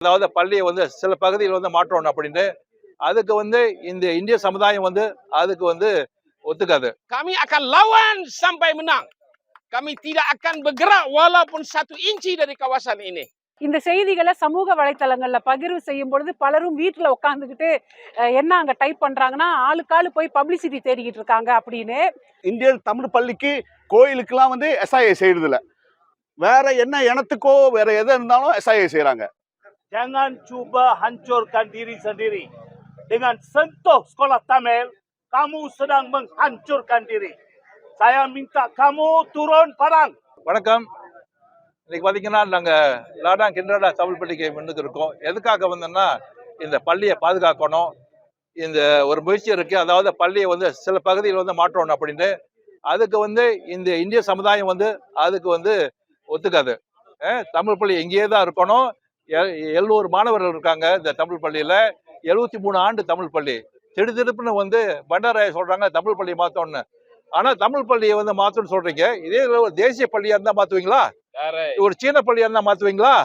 அதாவது பள்ளியை வந்து சில பகுதியில் வந்து மாற்றணும் அப்படின்னு அதுக்கு வந்து இந்த இந்திய சமுதாயம் வந்து அதுக்கு வந்து ஒத்துக்காது Kami akan lawan sampai menang. Kami tidak akan bergerak walaupun satu inci dari kawasan ini. இந்த செய்திகளை சமூக வலைத்தளங்கள்ல பகிர்வு செய்யும் பொழுது பலரும் வீட்டுல உட்காந்துக்கிட்டு என்ன அங்க டைப் பண்றாங்கன்னா ஆளுக்கு ஆளு போய் பப்ளிசிட்டி தேடிக்கிட்டு இருக்காங்க அப்படின்னு இந்தியன் தமிழ் பள்ளிக்கு கோயிலுக்கெல்லாம் வந்து எஸ்ஐஏ செய்யறது இல்ல வேற என்ன இனத்துக்கோ வேற எது இருந்தாலும் எஸ்ஐஏ செய்யறாங்க Jangan cuba hancurkan diri sendiri. Dengan sentuh sekolah Tamil, kamu sedang menghancurkan diri. Saya minta kamu turun padang. வணக்கம். இன்னைக்கு பார்த்தீங்கன்னா நாங்கள் லாடா கிண்டடா தமிழ் பள்ளிக்கு முன்னுக்கு இருக்கோம் எதுக்காக வந்தோம்னா இந்த பள்ளியை பாதுகாக்கணும். இந்த ஒரு முயற்சி இருக்குது அதாவது பள்ளியை வந்து சில பகுதியில் வந்து மாற்றணும் அப்படின்னு. அதுக்கு வந்து இந்த இந்திய சமுதாயம் வந்து அதுக்கு வந்து ஒத்துக்காது. தமிழ் பள்ளி எங்கேயே தான் இருக்கணும். எழுநூறு மாணவர்கள் இருக்காங்க இந்த தமிழ் பள்ளியில. எழுபத்தி மூணு ஆண்டு தமிழ் பள்ளி. திடுதிடுப்புன்னு வந்து பண்டாராய சொல்றாங்க தமிழ் பள்ளியை மாத்தணும்னு. ஆனா தமிழ் பள்ளியை வந்து மாத்தணும்னு சொல்றீங்க. இதே ஒரு தேசிய பள்ளியா இருந்தா மாத்துவீங்களா? ஒரு சீன பள்ளியா இருந்தா மாத்துவீங்களா?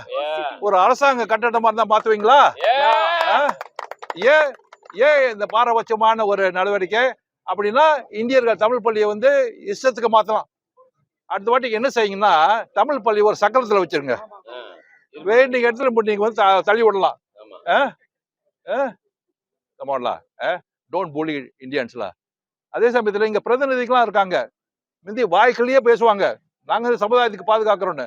ஒரு அரசாங்க கட்டடமா இருந்தா மாத்துவீங்களா? ஆ? ஏன் ஏன் இந்த பாரபட்சமான ஒரு நடவடிக்கை அப்படின்னா இந்தியர்கள் தமிழ் பள்ளியை வந்து இஷ்டத்துக்கு மாத்தலாம். அடுத்த வாட்டிக்கு என்ன செய்யுங்கன்னா தமிழ் பள்ளி ஒரு சக்கரத்துல வச்சிருங்க. வேண்டிய இடத்துல போட்டு நீங்க வந்து தள்ளி விடலாம். டோன்ட் bully இந்தியன்ஸ்ல அதே சமயத்துல இங்க பிரதிநிதிகள்லாம் இருக்காங்க. முந்தி வாய்க்கிலேயே பேசுவாங்க. நாங்க இந்த சமுதாயத்துக்கு பாதுகாக்கிறோம்னு.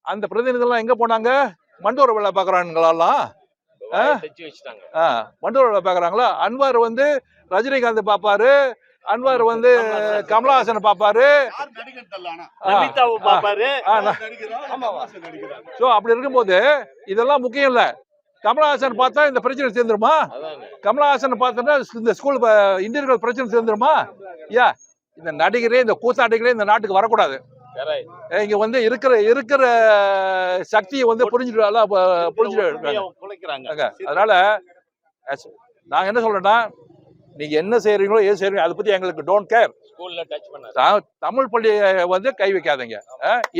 அந்த பிரதிநிதிகள்லாம் எங்க போனாங்க? மண்டோர வேலை ஆ, மண்டோர வேலை பாக்குறாங்களா அன்வார் வந்து ரஜினிகாந்த் பாப்பாரு. அன்வார் வந்து கமலஹாசன் நான்- சோ அப்படி இருக்கும்போது இதெல்லாம் முக்கியம் இல்ல. கமலஹாசன் பார்த்தா இந்த பிரச்சனை தீர்ந்துருமா அதானே. கமலஹாசன் பார்த்தோன்னா இந்த ஸ்கூல் இந்தியர்கள் பிரச்சனை தீர்ந்துருமா ஐயா இந்த நடிகரே இந்த கூத்தாடிகளே இந்த நாட்டுக்கு வரக்கூடாது. இங்க வந்து இருக்கிற இருக்கிற சக்தியை வந்து புரிஞ்சுட்டு புரிஞ்சுட்டு. அதனால நாங்க என்ன சொல்றோம்னா நீங்க என்ன செய்றீங்களோ ஏது செய்றீங்களோ அதை பத்தி எங்களுக்கு டோன்ட் கேர் ஸ்கூல்ல டச் பண்ணாரு தமிழ் பள்ளியை வந்து கை வைக்காதீங்க.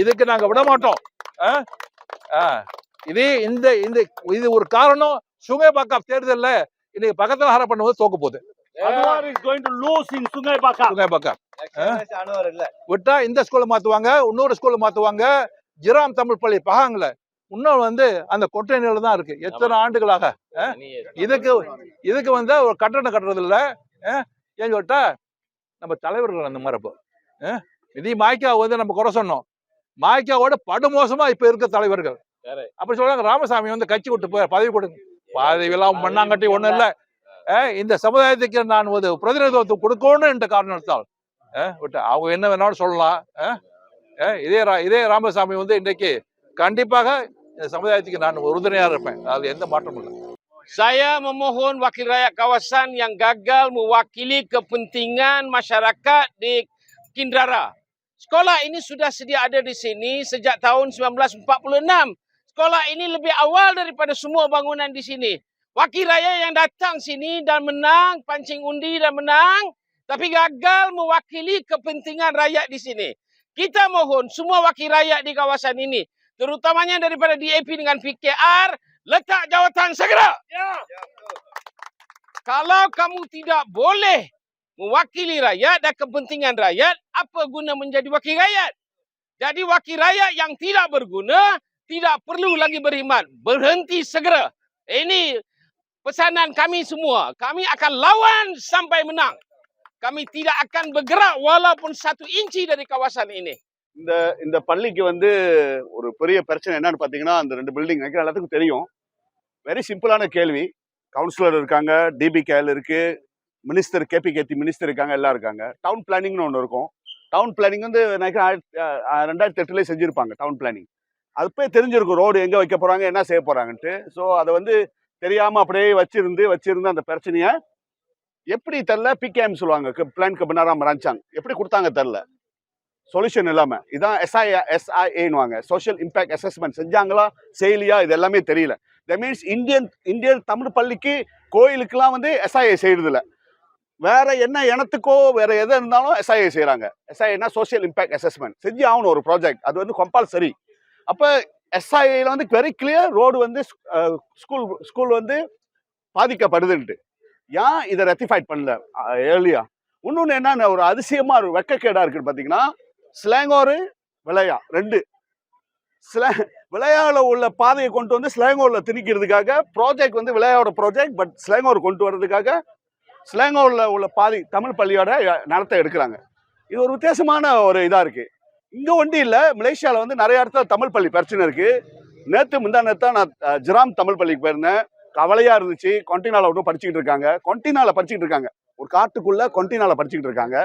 இதுக்கு நாங்க விட மாட்டோம். இது இந்த இந்த இது ஒரு காரணம். சுங்கை தேர்தல்ல இன்னைக்கு பக்கத்துல ஹார பண்ணும்போது தோக்க போகுது. Anwar is going to lose in Sungai Bakap. Sungai பக்கம் விட்டா இந்த ஸ்கூல்ல மாத்துவாங்க இன்னொரு ஸ்கூல்ல மாத்துவாங்க. ஜிராம் தமிழ் பள்ளி பகாங்கல இன்னும் வந்து அந்த கொட்டைநில தான் இருக்கு. எத்தனை ஆண்டுகளாக? இதுக்கு இதுக்கு வந்து ஒரு கட்டணம் கட்டுறது இல்ல அஹ், ஏன் சொல்லிட்டா நம்ம தலைவர்கள் அந்த மாதிரி இப்போ நிதி மாய்க்கா வந்து நம்ம குறை சொன்னோம். மாய்க்காவோட படுமோசமா இப்ப இருக்க தலைவர்கள். அப்படி சொல்றாங்க ராமசாமி வந்து கட்சி விட்டு போய் பதவி கொடுங்க பதவி எல்லாம் மண்ணாங்கட்டி ஒண்ணும் இல்ல. இந்த சமுதாயத்துக்கு நான் ஒரு பிரதிநிதித்துவம் கொடுக்கணும் என்ற காரணத்தால் அவங்க என்ன வேணாலும் சொல்லலாம் இதே இதே ராமசாமி வந்து இன்றைக்கு கண்டிப்பாக இந்த சமுதாயத்துக்கு நான் உறுதுணையா இருப்பேன் அதுல எந்த மாற்றமும் இல்லை Saya memohon wakil rakyat kawasan yang gagal mewakili kepentingan masyarakat di Kindara. Sekolah ini sudah sedia ada di sini sejak tahun 1946. Sekolah ini lebih awal daripada semua bangunan di sini. Wakil rakyat yang datang sini dan menang, pancing undi dan menang, tapi gagal mewakili kepentingan rakyat di sini. Kita mohon semua wakil rakyat di kawasan ini, terutamanya daripada DAP dengan PKR, letak jawatan segera. Kalau kamu tidak boleh mewakili rakyat dan kepentingan rakyat, apa guna menjadi wakil rakyat? Jadi wakil rakyat yang tidak berguna, tidak perlu lagi beriman. Berhenti segera. Ini pesanan kami semua. Kami akan lawan sampai menang. Kami tidak akan bergerak walaupun satu inci dari kawasan ini. இந்த இந்த பள்ளிக்கு வந்து ஒரு பெரிய பிரச்சனை என்னன்னு பார்த்தீங்கன்னா அந்த ரெண்டு பில்டிங் நினைக்கிற எல்லாத்துக்கும் தெரியும். வெரி சிம்பிளான கேள்வி. கவுன்சிலர் இருக்காங்க டிபி கேல் இருக்கு மினிஸ்டர் கேபி கேத்தி மினிஸ்டர் இருக்காங்க எல்லாம் இருக்காங்க. டவுன் பிளானிங்னு ஒன்று இருக்கும். டவுன் பிளானிங் வந்து நினைக்கிறேன் ஆயிரத்தி ரெண்டாயிரத்தி எட்டுலேயே செஞ்சுருப்பாங்க டவுன் பிளானிங் அது போய் தெரிஞ்சிருக்கும் ரோடு எங்கே வைக்க போகிறாங்க என்ன செய்ய போகிறாங்கன்ட்டு ஸோ அதை வந்து தெரியாமல் அப்படியே வச்சிருந்து வச்சிருந்து அந்த பிரச்சனையை எப்படி தெரில பிகேஎம் சொல்லுவாங்க பிளான் கபினாராம் ராஞ்சாங் எப்படி கொடுத்தாங்க தெரில சொல்யூஷன் இல்லாமல் இதான் எஸ்ஐ எஸ்ஐஏன்னுவாங்க சோஷியல் இம்பாக்ட் அசஸ்மெண்ட் செஞ்சாங்களா? செய்யலையா? இது எல்லாமே தெரியல. The means Indian Indian Tamil பள்ளிக்கு கோயிலுக்கெல்லாம் வந்து எஸ்ஐஏ செய்கிறதில்ல வேற என்ன இனத்துக்கோ வேற எது இருந்தாலும் எஸ்ஐஏ செய்கிறாங்க எஸ்ஐஏனா சோஷியல் இம்பாக்ட் அசஸ்மெண்ட் செஞ்சு ஆகணும் ஒரு ப்ராஜெக்ட் அது வந்து கம்பல்சரி அப்போ எஸ்ஐஏல வந்து வெரி கிளியர் ரோடு வந்து ஸ்கூல் ஸ்கூல் வந்து பாதிக்கப்படுதுன்ட்டு. ஏன் இதை ரெத்திஃபைட் பண்ணல? ஏர்லியா இன்னொன்று என்னென்ன ஒரு அதிசயமாக ஒரு வெக்கக்கேடாக இருக்குன்னு பார்த்தீங்கன்னா ஸ்லாங்கோரு விளையா ரெண்டு. ஸ்லா விளையாட உள்ள பாதையை கொண்டு வந்து ஸ்லாங்கோரில் திணிக்கிறதுக்காக ப்ராஜெக்ட் வந்து விளையாட ப்ராஜெக்ட் பட் ஸ்லாங்கோர் கொண்டு வர்றதுக்காக ஸ்லாங்கோரில் உள்ள பாதி தமிழ் பள்ளியோட நடத்த எடுக்கிறாங்க. இது ஒரு வித்தியாசமான ஒரு இதாக இருக்குது இங்கே ஒண்டி இல்லை மலேசியாவில் வந்து நிறைய இடத்துல தமிழ் பள்ளி பிரச்சனை இருக்குது நேற்று முந்தா நேற்று நான் ஜிராம் தமிழ் பள்ளிக்கு போயிருந்தேன். கவலையாக இருந்துச்சு. கொண்டினால ஒன்றும் படிச்சுக்கிட்டு இருக்காங்க. கொண்டினால படிச்சுக்கிட்டு இருக்காங்க. ஒரு காட்டுக்குள்ளே கொண்டினால படிச்சுக்கிட்டு இருக்காங்க.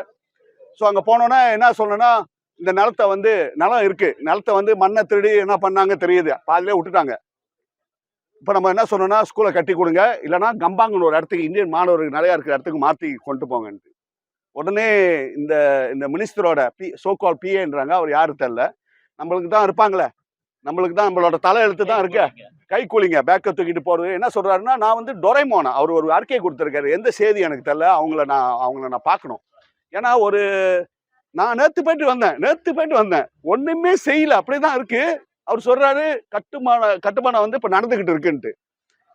ஸோ அங்கே போனோன்னா என்ன சொல்லணும்னா இந்த நிலத்தை வந்து நிலம் இருக்கு. நிலத்தை வந்து மண்ணை திருடி என்ன பண்ணாங்க தெரியுது. பாதிலே விட்டுட்டாங்க. இப்போ நம்ம என்ன சொன்னோம்னா ஸ்கூலை கட்டி கொடுங்க. இல்லைன்னா கம்பாங்கன்னு ஒரு இடத்துக்கு இந்தியன் மாணவர்கள் நிறையா இருக்கிற இடத்துக்கு மாற்றி கொண்டு போங்கன்ட்டு. உடனே இந்த இந்த மினிஸ்டரோட பி சோகால் பிஏன்றாங்க அவர் யாரு தெரில நம்மளுக்கு தான் இருப்பாங்களே. நம்மளுக்கு தான் நம்மளோட தலையெழுத்து தான் இருக்கு. கை கூலிங்க. பேக்கை தூக்கிட்டு போறது. என்ன சொல்றாருன்னா நான் வந்து டொரைமோனா அவர் ஒரு அறிக்கை கொடுத்துருக்காரு. எந்த செய்தி எனக்கு தெரியல. அவங்கள நான் அவங்கள நான் பார்க்கணும். ஏன்னா ஒரு நான் நேத்து போயிட்டு வந்தேன் நேத்து போயிட்டு வந்தேன். ஒண்ணுமே செய்யல. அப்படிதான் இருக்கு. அவர் சொல்றாரு கட்டுமான கட்டுமானம் வந்து இப்ப நடந்துகிட்டு இருக்குன்ட்டு.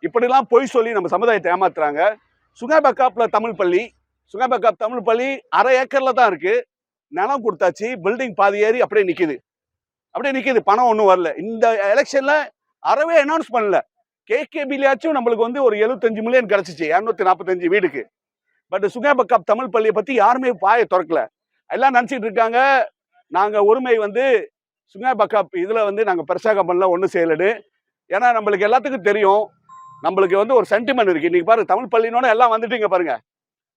இப்படிலாம் பொய் சொல்லி நம்ம சமுதாயத்தை ஏமாத்துறாங்க. சுகாபக்காப்ல தமிழ் பள்ளி. சுகாபக்காப் தமிழ் பள்ளி அரை ஏக்கர்ல தான் இருக்கு. நிலம் கொடுத்தாச்சு பில்டிங் பாதி ஏறி அப்படியே நிக்குது. அப்படியே நிக்குது. பணம் ஒன்றும் வரல. இந்த எலெக்ஷன்ல அறவே அனௌன்ஸ் பண்ணல. கேகேபிலியாச்சும் நம்மளுக்கு வந்து ஒரு எழுபத்தஞ்சு மில்லியன் கிடைச்சிச்சு. இரநூத்தி நாற்பத்தஞ்சு வீடுக்கு. பட் சுகாபக்காப் தமிழ் பள்ளியை பத்தி யாருமே பாயை திறக்கல. எல்லாம் நினச்சிட்டு இருக்காங்க. நாங்கள் உரிமை வந்து சுகாபக்காப் இதில் வந்து நாங்கள் பெருசாக பண்ணலாம் ஒன்றும் செய்யலடு ஏன்னா நம்மளுக்கு எல்லாத்துக்கும் தெரியும். நம்மளுக்கு வந்து ஒரு சென்டிமெண்ட் இருக்குது இன்றைக்கி பாருங்க தமிழ் பள்ளினோட எல்லாம் வந்துட்டீங்க பாருங்கள்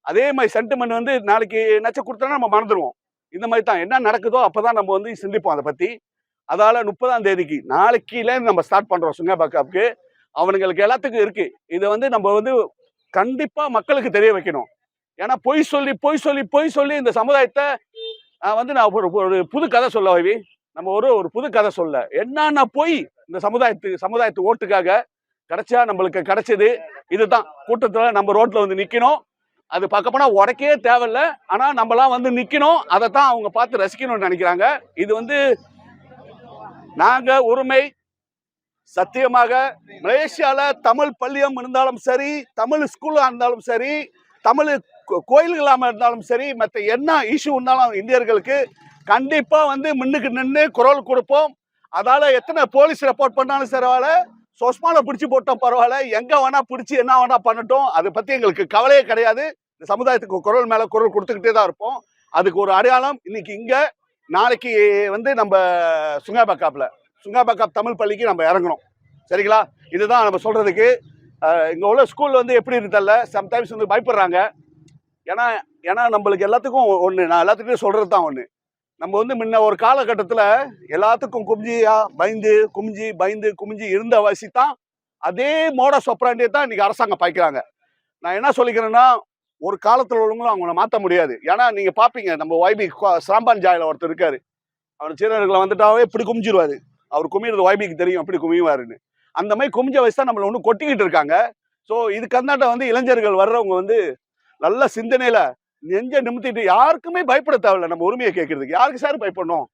அதே மாதிரி சென்டிமெண்ட் வந்து நாளைக்கு நச்ச கொடுத்தோன்னா நம்ம மறந்துடுவோம் இந்த மாதிரி தான். என்ன நடக்குதோ அப்போ தான் நம்ம வந்து சிந்திப்போம் அதை பற்றி அதால் முப்பதாம் தேதிக்கு நாளைக்குலேருந்து நம்ம ஸ்டார்ட் பண்றோம் சுங்கபாக்காப்புக்கு அவனுங்களுக்கு எல்லாத்துக்கும் இருக்குது இதை வந்து நம்ம வந்து கண்டிப்பாக மக்களுக்கு தெரிய வைக்கணும். ஏன்னா பொய் சொல்லி பொய் சொல்லி பொய் சொல்லி இந்த சமுதாயத்தை வந்து நான் ஒரு ஒரு புது கதை சொல்ல வைவி நம்ம ஒரு ஒரு புது கதை சொல்ல. என்னன்னா பொய் இந்த சமுதாயத்துக்கு சமுதாயத்து ஓட்டுக்காக கிடைச்சா நம்மளுக்கு கிடைச்சது இதுதான். கூட்டத்தில் நம்ம ரோட்டில் வந்து நிற்கணும் அது பார்க்க போனால் உடைக்கவே தேவையில்ல. ஆனால் நம்மலாம் வந்து நிற்கணும் அதை தான் அவங்க பார்த்து ரசிக்கணும்னு நினைக்கிறாங்க. இது வந்து நாங்கள் உரிமை சத்தியமாக மலேசியாவில் தமிழ் பள்ளியம் இருந்தாலும் சரி தமிழ் ஸ்கூலாக இருந்தாலும் சரி தமிழ் கோ- இருந்தாலும் சரி மற்ற என்ன இஷ்யூ இருந்தாலும் இந்தியர்களுக்கு கண்டிப்பாக வந்து முன்னுக்கு நின்று குரல் கொடுப்போம். அதால் எத்தனை போலீஸ் ரெப்போர்ட் பண்ணாலும் பரவாயில்ல சொஸ்மாவில் பிடிச்சி போட்டோம் பரவாயில்ல. எங்கே வேணால் பிடிச்சி என்ன வேணால் பண்ணட்டும். அதை பற்றி எங்களுக்கு கவலையே கிடையாது. இந்த சமுதாயத்துக்கு குரல் மேலே குரல் கொடுத்துக்கிட்டே தான் இருப்போம். அதுக்கு ஒரு அடையாளம் இன்னைக்கு இங்கே நாளைக்கு வந்து நம்ம சுங்காபக்காப்பில் சுங்காபக்காப் தமிழ் பள்ளிக்கு நம்ம இறங்கணும் சரிங்களா? இதுதான் நம்ம சொல்கிறதுக்கு இங்கே உள்ள ஸ்கூல் வந்து எப்படி இருக்குல்ல சம்டைம்ஸ் வந்து பயப்படுறாங்க. ஏன்னா ஏன்னா நம்மளுக்கு எல்லாத்துக்கும் ஒன்று நான் எல்லாத்துக்கிட்டையும் சொல்கிறது தான் ஒன்று நம்ம வந்து முன்ன ஒரு காலகட்டத்தில் எல்லாத்துக்கும் குமிஞ்சியா பயந்து குமிஞ்சி பயந்து குமிஞ்சி இருந்த வசி தான் அதே மோட சொப்ராண்டியை தான் இன்றைக்கி அரசாங்கம் பாய்க்கிறாங்க. நான் என்ன சொல்லிக்கிறேன்னா ஒரு காலத்தில் உள்ளவங்களும் அவங்கள மாற்ற முடியாது. ஏன்னா நீங்கள் பார்ப்பீங்க நம்ம வைபி சாம்பான் ஜாயில் ஒருத்தர் இருக்கார். அவர் சீரர்களை வந்துட்டாவே இப்படி குமிஞ்சிடுவார் அவர் குமியிறது வைபிக்கு தெரியும் எப்படி குமிவாருன்னு அந்த மாதிரி குமிஞ்ச வயசு தான் நம்மளை ஒன்று கொட்டிக்கிட்டு இருக்காங்க. ஸோ இதுக்கு கர்நாடகா வந்து இளைஞர்கள் வர்றவங்க வந்து நல்ல சிந்தனையில நெஞ்ச நிமித்திட்டு யாருக்குமே பயப்பட தேவையில்ல. நம்ம உரிமையை கேட்கறதுக்கு. யாருக்கு சார் பயப்படணும்?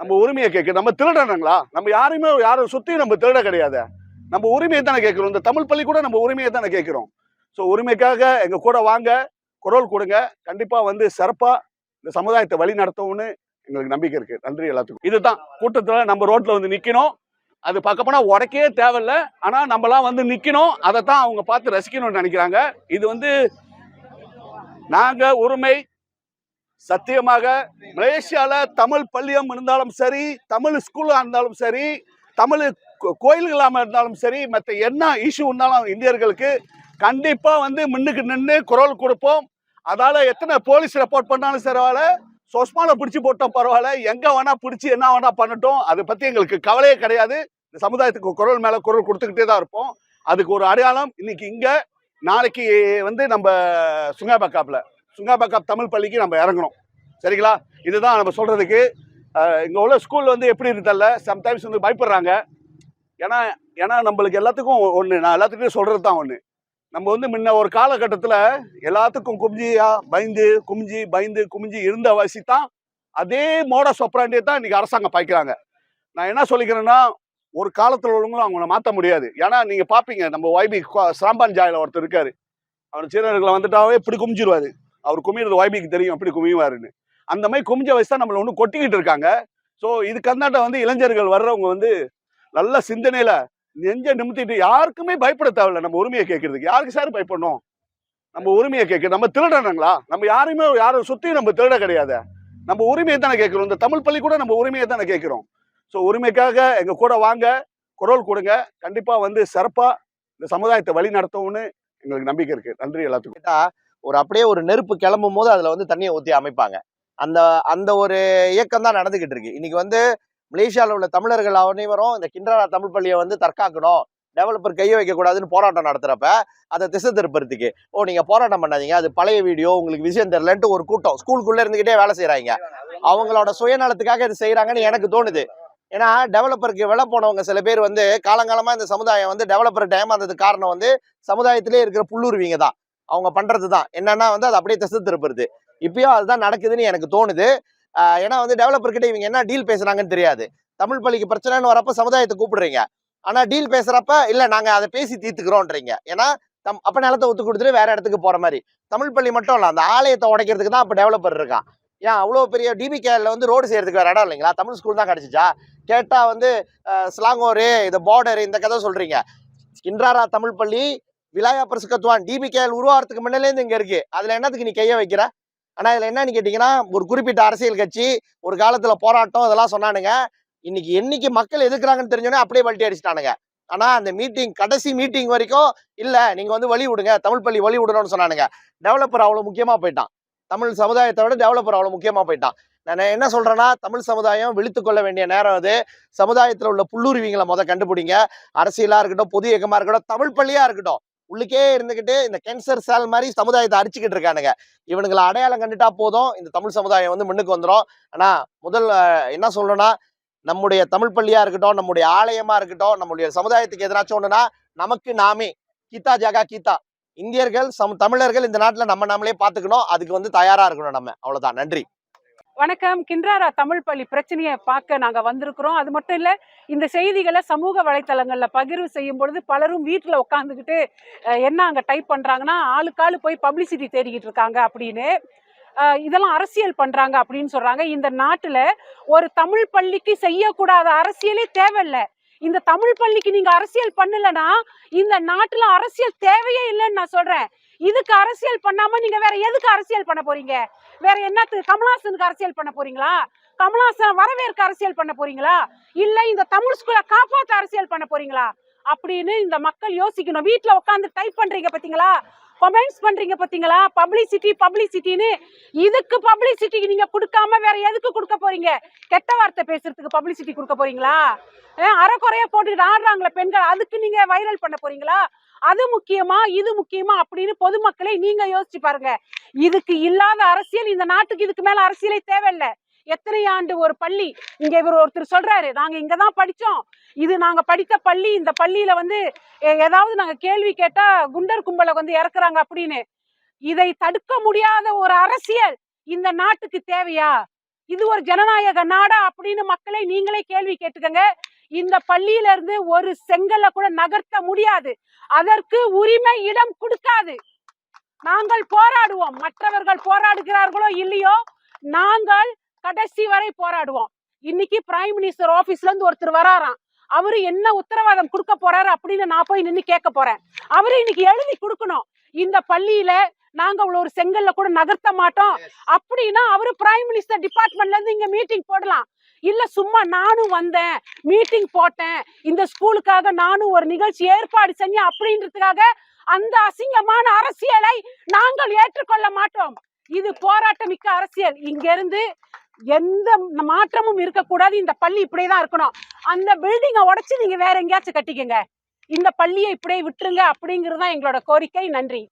நம்ம உரிமையை கேட்க நம்ம திருடணுங்களா நம்ம யாரையுமே யாரும் சுத்தியும் நம்ம திருட கிடையாது. நம்ம உரிமையை தானே கேட்கிறோம். இந்த தமிழ் பள்ளி கூட நம்ம உரிமையை தானே கேட்கிறோம். ஸோ உரிமைக்காக எங்க கூட வாங்க குரல் கொடுங்க. கண்டிப்பா வந்து சிறப்பா இந்த சமுதாயத்தை வழி நடத்தும்னு எங்களுக்கு நம்பிக்கை இருக்கு. நன்றி எல்லாத்துக்கும். இதுதான். கூட்டத்துல நம்ம ரோட்ல வந்து நிக்கணும். அது பார்க்க போனால் உடைக்கவே தேவையில்ல. ஆனால் நம்மலாம் வந்து நிற்கணும் அதை தான் அவங்க பார்த்து ரசிக்கணும்னு நினைக்கிறாங்க. இது வந்து நாங்க உரிமை சத்தியமாக மலேசியால தமிழ் பள்ளியம் இருந்தாலும் சரி தமிழ் ஸ்கூலா இருந்தாலும் சரி தமிழ் கோ- கோயில்களாம இருந்தாலும் சரி மற்ற என்ன இஷ்யூ இருந்தாலும் இந்தியர்களுக்கு கண்டிப்பா வந்து முன்னுக்கு நின்று குரல் கொடுப்போம். அதால எத்தனை போலீஸ் ரெப்போர்ட் பண்ணாலும் பரவாயில்ல. சொஸ்மால பிடிச்சி போட்டோம் பரவாயில்ல. எங்க வேணா பிடிச்சி என்ன வேணா பண்ணட்டும். அதை பத்தி எங்களுக்கு கவலையே கிடையாது. இந்த சமுதாயத்துக்கு குரல் மேல குரல் கொடுத்துக்கிட்டே தான் இருப்போம். அதுக்கு ஒரு அடையாளம் இன்னைக்கு இங்க நாளைக்கு வந்து நம்ம சுங்காபக்காப்பில் சுங்காபக்காப் தமிழ் பள்ளிக்கு நம்ம இறங்கணும். சரிங்களா? இதுதான் நம்ம சொல்கிறதுக்கு இங்கே உள்ள ஸ்கூல் வந்து எப்படி இருக்குல்ல சம்டைம்ஸ் வந்து பயப்படுறாங்க. ஏன்னா ஏன்னா நம்மளுக்கு எல்லாத்துக்கும் ஒன்று நான் எல்லாத்துக்குமே சொல்கிறது தான் ஒன்று நம்ம வந்து முன்ன ஒரு காலகட்டத்தில் எல்லாத்துக்கும் குமிஞ்சியா பயந்து குமிஞ்சி பயந்து குமிஞ்சி இருந்த வசி தான் அதே மோட சொப்ராண்டியை தான் இன்றைக்கி அரசாங்கம் பாய்க்கிறாங்க. நான் என்ன சொல்லிக்கிறேன்னா ஒரு காலத்தில் உள்ளவங்களும் அவங்கள மாற்ற முடியாது. ஏன்னா நீங்கள் பார்ப்பீங்க நம்ம வைபி சாம்பான் ஜாயில் ஒருத்தர் இருக்காரு. அவர் சீனர்களை வந்துட்டாவே இப்படி குமிஞ்சிருவாரு. அவர் குமிறது வைபிக்கு தெரியும் எப்படி குமிவாருன்னு அந்த மாதிரி குமிஞ்ச வயசு தான் நம்மளை ஒன்று கொட்டிக்கிட்டு இருக்காங்க. ஸோ இதுக்கந்தாட்ட வந்து இளைஞர்கள் வர்றவங்க வந்து நல்ல சிந்தனையில் நெஞ்ச நிமித்திட்டு யாருக்குமே பயப்பட தேவையில்ல. நம்ம உரிமையை கேட்கறதுக்கு. யாருக்கு சார் பயப்படணும்? நம்ம உரிமையை கேட்க நம்ம திருடணுங்களா நம்ம யாரையுமே யாரும் சுற்றியும் நம்ம திருட கிடையாது. நம்ம உரிமையை தானே கேட்குறோம். இந்த தமிழ் பள்ளி கூட நம்ம உரிமையை தானே கேட்குறோம். ஸோ உரிமைக்காக எங்கள் கூட வாங்க குரல் கொடுங்க. கண்டிப்பாக வந்து சிறப்பாக இந்த சமுதாயத்தை வழி நடத்தும்னு எங்களுக்கு நம்பிக்கை இருக்கு. நன்றி எல்லாத்துக்கும். கேட்டால் ஒரு அப்படியே ஒரு நெருப்பு கிளம்பும் போது அதில் வந்து தண்ணியை ஊற்றி அமைப்பாங்க. அந்த அந்த ஒரு இயக்கம் தான் நடந்துகிட்டு இருக்கு. இன்னைக்கு வந்து மலேசியாவில் உள்ள தமிழர்கள் அனைவரும் இந்த கிண்டரா தமிழ் பள்ளியை வந்து தற்காக்கணும். டெவலப்பர் கையை வைக்கக்கூடாதுன்னு போராட்டம் நடத்துகிறப்ப அதை திசை திருப்பறதுக்கு. ஓ நீங்கள் போராட்டம் பண்ணாதீங்க. அது பழைய வீடியோ உங்களுக்கு விஷயம் தெரியலன்ட்டு ஒரு கூட்டம். ஸ்கூலுக்குள்ளே இருந்துக்கிட்டே வேலை செய்கிறாங்க அவங்களோட சுயநலத்துக்காக இது செய்கிறாங்கன்னு எனக்கு தோணுது. ஏன்னா டெவலப்பருக்கு விலை போனவங்க சில பேர் வந்து காலங்காலமாக இந்த சமுதாயம் வந்து டெவலப்பர் டைம் வந்ததுக்கு காரணம் வந்து சமுதாயத்திலே இருக்கிற புல்லுருவிங்க தான். அவங்க பண்ணுறது தான். என்னென்னா வந்து அது அப்படியே திசை திருப்புறது. இப்பயும் அதுதான் நடக்குதுன்னு எனக்கு தோணுது. ஏன்னா வந்து டெவலப்பர்கிட்ட இவங்க என்ன டீல் பேசுகிறாங்கன்னு தெரியாது. தமிழ் பள்ளிக்கு பிரச்சனைன்னு வரப்போ சமுதாயத்தை கூப்பிடுறீங்க. ஆனால் டீல் பேசுகிறப்ப இல்லை நாங்கள் அதை பேசி தீர்த்துக்கிறோன்றீங்க. ஏன்னா தம் அப்போ நிலத்தை ஒத்து கொடுத்துட்டு வேற இடத்துக்கு போகிற மாதிரி. தமிழ் பள்ளி மட்டும் இல்லை அந்த ஆலயத்தை உடைக்கிறதுக்கு தான் அப்போ டெவலப்பர் இருக்கான். ஏன் அவ்வளோ பெரிய டிபிகேல வந்து ரோடு செய்யறதுக்கு வேற இடம் இல்லைங்களா? தமிழ் ஸ்கூல் தான் கிடச்சிச்சா? கேட்டால் வந்து ஸ்லாங்கோரு இந்த பார்டர் இந்த கதை சொல்கிறீங்க இன்றாரா தமிழ் பள்ளி விலாயா பிரசுக்கத்துவான் டிபிகேஎல் உருவாகிறதுக்கு முன்னிலேருந்து இங்கே இருக்குது அதில் என்னத்துக்கு நீ கையை வைக்கிற? ஆனால் இதில் என்னன்னு கேட்டிங்கன்னா ஒரு குறிப்பிட்ட அரசியல் கட்சி ஒரு காலத்தில் போராட்டம் இதெல்லாம் சொன்னானுங்க. இன்னைக்கு என்னைக்கு மக்கள் எதுக்குறாங்கன்னு தெரிஞ்சோன்னே அப்படியே பல்ட்டி அடிச்சிட்டானுங்க. ஆனால் அந்த மீட்டிங் கடைசி மீட்டிங் வரைக்கும் இல்லை நீங்கள் வந்து வழி விடுங்க தமிழ் பள்ளி வழி விடணும்னு சொன்னானுங்க. டெவலப்பர் அவ்வளோ முக்கியமாக போயிட்டான். தமிழ் சமுதாயத்தை விட டெவலப்பர் அவ்வளோ முக்கியமாக போயிட்டான். நான் என்ன சொல்றேன்னா தமிழ் சமுதாயம் விழித்து கொள்ள வேண்டிய நேரம் அது. சமுதாயத்தில் உள்ள புல்லுருவிங்களை முத கண்டுபிடிங்க. அரசியலா இருக்கட்டும் பொது இயக்கமா இருக்கட்டும் தமிழ் பள்ளியா இருக்கட்டும் உள்ளுக்கே இருந்துகிட்டு இந்த கேன்சர் சேல் மாதிரி சமுதாயத்தை அடிச்சுக்கிட்டு இருக்கானுங்க. இவனுங்களை அடையாளம் கண்டுட்டா போதும் இந்த தமிழ் சமுதாயம் வந்து முன்னுக்கு வந்துடும் ஆனா முதல் என்ன சொல்லணும்னா நம்முடைய தமிழ் பள்ளியா இருக்கட்டும் நம்முடைய ஆலயமா இருக்கட்டும் நம்முடைய சமுதாயத்துக்கு எதனாச்சும் ஒண்ணுனா நமக்கு நாமே கீதா ஜாகா கீதா இந்தியர்கள் சம் தமிழர்கள் இந்த நாட்டில் நம்ம நாமளே பார்த்துக்கணும். அதுக்கு வந்து தயாராக இருக்கணும் நம்ம. அவ்வளோதான் நன்றி. வணக்கம். கின்றாரா தமிழ் பள்ளி பிரச்சனையை பார்க்க நாங்கள் வந்திருக்கிறோம். அது மட்டும் இல்லை இந்த செய்திகளை சமூக வலைத்தளங்களில் பகிர்வு செய்யும் பொழுது பலரும் வீட்டில் உட்காந்துக்கிட்டு என்ன அங்கே டைப் பண்ணுறாங்கன்னா ஆளுக்காளு போய் பப்ளிசிட்டி தேடிக்கிட்டு இருக்காங்க அப்படின்னு. இதெல்லாம் அரசியல் பண்ணுறாங்க அப்படின்னு சொல்கிறாங்க இந்த நாட்டில் ஒரு தமிழ் பள்ளிக்கு செய்யக்கூடாத அரசியலே தேவையில்லை. இந்த தமிழ் பள்ளிக்கு நீங்கள் அரசியல் பண்ணலைன்னா இந்த நாட்டில் அரசியல் தேவையே இல்லைன்னு நான் சொல்கிறேன் இதுக்கு அரசியல் பண்ணாம நீங்க வேற எதுக்கு அரசியல் பண்ண போறீங்க? வேற என்னத்துக்கு கமல்ஹாசனுக்கு அரசியல் பண்ண போறீங்களா? கமலாசன் வரவேற்க அரசியல் பண்ண போறீங்களா? இல்ல இந்த தமிழ் ஸ்கூலை காப்பாத்த அரசியல் பண்ண போறீங்களா? அப்படின்னு இந்த மக்கள் யோசிக்கணும். வீட்டுல உட்காந்து டைப் பண்றீங்க பாத்தீங்களா? கமெண்ட்ஸ் பண்றீங்க பாத்தீங்களா? பப்ளிசிட்டி பப்ளிசிட்டின்னு இதுக்கு பப்ளிசிட்டி நீங்க கொடுக்காம வேற எதுக்கு கொடுக்க போறீங்க? கெட்ட வார்த்தை பேசுறதுக்கு பப்ளிசிட்டி கொடுக்க போறீங்களா? அஹ் அரைக்குறையா போட்டுக்கிட்டு ஆடுறாங்களே பெண்கள் அதுக்கு நீங்க வைரல் பண்ண போறீங்களா? அது முக்கியமா இது முக்கியமா அப்படின்னு பொதுமக்களை நீங்க யோசிச்சு பாருங்க. இதுக்கு இல்லாத அரசியல் இந்த நாட்டுக்கு இதுக்கு மேல அரசியலே தேவையில்லை. எத்தனை ஆண்டு ஒரு பள்ளி? இங்க இவர் ஒருத்தர் சொல்றாரு நாங்க இங்கதான் படிச்சோம். இது நாங்க படித்த பள்ளி இந்த பள்ளியில வந்து எ- ஏதாவது நாங்க கேள்வி கேட்டா குண்டர் கும்பலை வந்து இறக்குறாங்க அப்படின்னு. இதை தடுக்க முடியாத ஒரு அரசியல் இந்த நாட்டுக்கு தேவையா? இது ஒரு ஜனநாயக நாடா அப்படின்னு மக்களை நீங்களே கேள்வி கேட்டுக்கங்க. இந்த பள்ளியில இருந்து ஒரு செங்கல்ல கூட நகர்த்த முடியாது. அதற்கு உரிமை இடம் கொடுக்காது. நாங்கள் போராடுவோம். மற்றவர்கள் போராடுகிறார்களோ இல்லையோ நாங்கள் கடைசி வரை போராடுவோம். இன்னைக்கு பிரைம் மினிஸ்டர் ஆபீஸ்ல இருந்து ஒருத்தர் வராராம். அவரு என்ன உத்தரவாதம் கொடுக்க போறாரு அப்படின்னு நான் போய் நின்னு கேட்க போறேன். அவரு இன்னைக்கு எழுதி கொடுக்கணும். இந்த பள்ளியில நாங்க ஒரு செங்கல்ல கூட நகர்த்த மாட்டோம். அப்படின்னா அவரு பிரைம் மினிஸ்டர் டிபார்ட்மெண்ட்ல இருந்து இங்க மீட்டிங் போடலாம். இல்ல சும்மா நானும் வந்தேன் மீட்டிங் போட்டேன் இந்த ஸ்கூலுக்காக நானும் ஒரு நிகழ்ச்சி ஏற்பாடு செஞ்சேன் அப்படின்றதுக்காக அந்த அசிங்கமான அரசியலை நாங்கள் ஏற்றுக்கொள்ள மாட்டோம். இது போராட்டமிக்க அரசியல். இங்கிருந்து எந்த மாற்றமும் இருக்கக்கூடாது. இந்த பள்ளி இப்படியே தான் இருக்கணும். அந்த பில்டிங்கை உடச்சி நீங்க வேற எங்கேயாச்சும் கட்டிக்கங்க. இந்த பள்ளியை இப்படியே விட்டுருங்க அப்படிங்கிறது தான் எங்களோட கோரிக்கை. நன்றி.